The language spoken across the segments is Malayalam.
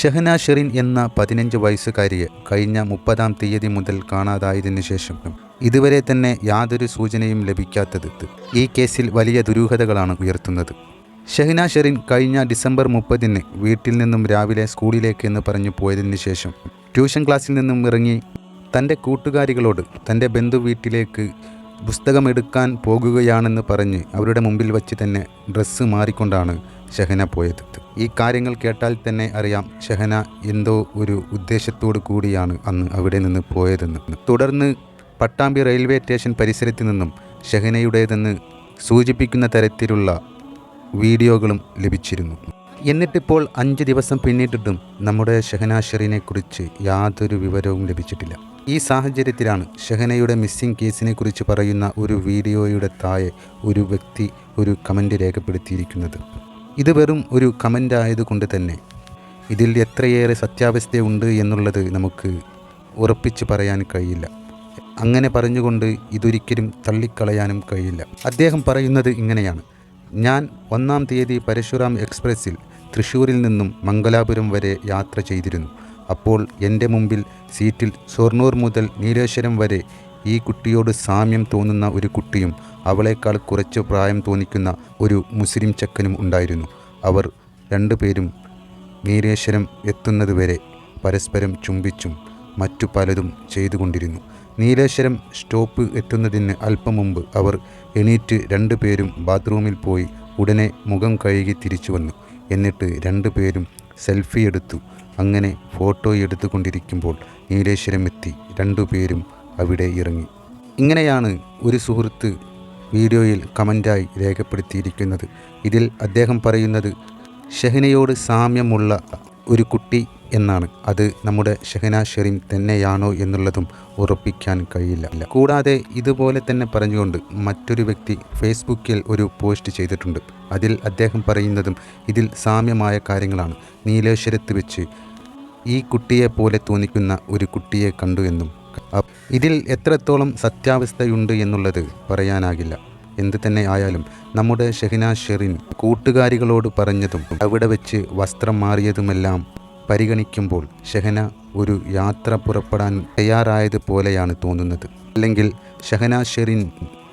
ഷഹന ഷെറിൻ എന്ന പതിനഞ്ച് വയസ്സുകാരിയെ കഴിഞ്ഞ മുപ്പതാം തീയതി മുതൽ കാണാതായതിനു ശേഷം ഇതുവരെ തന്നെ യാതൊരു സൂചനയും ലഭിക്കാത്തത് ഈ കേസിൽ വലിയ ദുരൂഹതകളാണ് ഉയർത്തുന്നത്. ഷെഹന ഷെറിൻ കഴിഞ്ഞ ഡിസംബർ മുപ്പതിന് വീട്ടിൽ നിന്നും രാവിലെ സ്കൂളിലേക്ക് എന്ന് പറഞ്ഞു പോയതിനു ശേഷം ട്യൂഷൻ ക്ലാസ്സിൽ നിന്നും ഇറങ്ങി തന്റെ കൂട്ടുകാരികളോട് തന്റെ ബന്ധു വീട്ടിലേക്ക് പുസ്തകമെടുക്കാൻ പോകുകയാണെന്ന് പറഞ്ഞ് അവരുടെ മുമ്പിൽ വച്ച് തന്നെ ഡ്രസ്സ് മാറിക്കൊണ്ടാണ് ഷെഹന പോയത്. ഈ കാര്യങ്ങൾ കേട്ടാൽ തന്നെ അറിയാം ഷഹന എന്തോ ഒരു ഉദ്ദേശത്തോടു കൂടിയാണ് അന്ന് അവിടെ നിന്ന് പോയതെന്ന്. തുടർന്ന് പട്ടാമ്പി റെയിൽവേ സ്റ്റേഷൻ പരിസരത്ത് നിന്നും ഷഹനയുടേതെന്ന് സൂചിപ്പിക്കുന്ന തരത്തിലുള്ള വീഡിയോകളും ലഭിച്ചിരുന്നു. എന്നിട്ടിപ്പോൾ അഞ്ച് ദിവസം പിന്നിട്ടിട്ടും നമ്മുടെ ഷഹന ഷെറിനെക്കുറിച്ച് യാതൊരു വിവരവും ലഭിച്ചിട്ടില്ല. ഈ സാഹചര്യത്തിലാണ് ഷഹനയുടെ മിസ്സിംഗ് കേസിനെ കുറിച്ച് പറയുന്ന ഒരു വീഡിയോയുടെ താഴെ ഒരു വ്യക്തി ഒരു കമന്റ് രേഖപ്പെടുത്തിയിരിക്കുന്നത്. ഇത് വെറും ഒരു കമന്റ് ആയതുകൊണ്ട് തന്നെ ഇതിൽ എത്രയേറെ സത്യാവസ്ഥയുണ്ട് എന്നുള്ളത് നമുക്ക് ഉറപ്പിച്ച് പറയാൻ കഴിയില്ല. അങ്ങനെ പറഞ്ഞുകൊണ്ട് ഇതൊരിക്കലും തള്ളിക്കളയാനും കഴിയില്ല. അദ്ദേഹം പറയുന്നത് ഇങ്ങനെയാണ്. ഞാൻ ഒന്നാം തീയതി പരശുറാം എക്സ്പ്രസ്സിൽ തൃശ്ശൂരിൽ നിന്നും മംഗലാപുരം വരെ യാത്ര ചെയ്തിരുന്നു. അപ്പോൾ എന്റെ മുമ്പിൽ സീറ്റിൽ ഷൊർണൂർ മുതൽ നീലേശ്വരം വരെ ഈ കുട്ടിയോട് സാമ്യം തോന്നുന്ന ഒരു കുട്ടിയും അവളേക്കാൾ കുറച്ച് പ്രായം തോന്നിക്കുന്ന ഒരു മുസ്ലിം ചെക്കനും ഉണ്ടായിരുന്നു. അവർ രണ്ടുപേരും നീരേശ്വരം എത്തുന്നതുവരെ പരസ്പരം ചുംബിച്ചും മറ്റു പലതും ചെയ്തുകൊണ്ടിരുന്നു. നീലേശ്വരം സ്റ്റോപ്പ് എത്തുന്നതിന് അല്പം മുമ്പ് അവർ എണീറ്റ് രണ്ടുപേരും ബാത്റൂമിൽ പോയി ഉടനെ മുഖം കഴുകി തിരിച്ചു വന്നു. എന്നിട്ട് രണ്ടുപേരും സെൽഫി എടുത്തു. അങ്ങനെ ഫോട്ടോ എടുത്തുകൊണ്ടിരിക്കുമ്പോൾ നീലേശ്വരം എത്തി രണ്ടുപേരും അവിടെ ഇറങ്ങി. ഇങ്ങനെയാണ് ഒരു സുഹൃത്ത് വീഡിയോയിൽ കമന്റായി രേഖപ്പെടുത്തിയിരിക്കുന്നത്. ഇതിൽ അദ്ദേഹം പറയുന്നത് ഷെഹനയോട് സാമ്യമുള്ള ഒരു കുട്ടി എന്നാണ്. അത് നമ്മുടെ ഷെഹന ഷെറിൻ തന്നെയാണോ എന്നുള്ളതും ഉറപ്പിക്കാൻ കഴിയില്ല. കൂടാതെ ഇതുപോലെ തന്നെ പറഞ്ഞുകൊണ്ട് മറ്റൊരു വ്യക്തി ഫേസ്ബുക്കിൽ ഒരു പോസ്റ്റ് ചെയ്തിട്ടുണ്ട്. അതിൽ അദ്ദേഹം പറയുന്നതും ഇതിൽ സാമ്യമായ കാര്യങ്ങളാണ്. നീലേശ്വരത്ത് വെച്ച് ഈ കുട്ടിയെ പോലെ തോന്നിക്കുന്ന ഒരു കുട്ടിയെ കണ്ടു എന്നും. ഇതിൽ എത്രത്തോളം സത്യാവസ്ഥയുണ്ട് എന്നുള്ളത് പറയാനാകില്ല. എന്തു തന്നെ ആയാലും നമ്മുടെ ഷെഹിന ഷെറിൻ കൂട്ടുകാരികളോട് പറഞ്ഞതും അവിടെ വെച്ച് വസ്ത്രം മാറിയതുമെല്ലാം പരിഗണിക്കുമ്പോൾ ഷെഹന ഒരു യാത്ര പുറപ്പെടാൻ തയ്യാറായത് പോലെയാണ് തോന്നുന്നത്. അല്ലെങ്കിൽ ഷെഹന ഷെറിൻ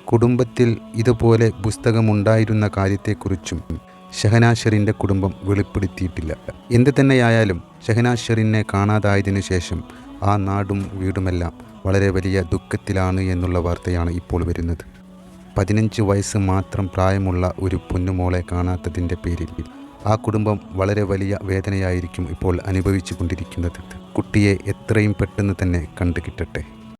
കുടുംബത്തിൽ ഇതുപോലെ പുസ്തകമുണ്ടായിരുന്ന കാര്യത്തെക്കുറിച്ചും ഷഹന ഷെറിന്റെ കുടുംബം വെളിപ്പെടുത്തിയിട്ടില്ല. എന്തു തന്നെയായാലും ഷഹന ഷെറിനെ കാണാതായതിനു ശേഷം ആ നാടും വീടുമെല്ലാം വളരെ വലിയ ദുഃഖത്തിലാണ് എന്നുള്ള വാർത്തയാണ് ഇപ്പോൾ വരുന്നത്. പതിനഞ്ച് വയസ്സ് മാത്രം പ്രായമുള്ള ഒരു പൊന്നുമോളെ കാണാത്തതിന്റെ പേരിൽ ആ കുടുംബം വളരെ വലിയ വേദനയായിരിക്കും ഇപ്പോൾ അനുഭവിച്ചു കൊണ്ടിരിക്കുന്നത് കുട്ടിയെ എത്രയും പെട്ടെന്ന് തന്നെ കണ്ടു കിട്ടട്ടെ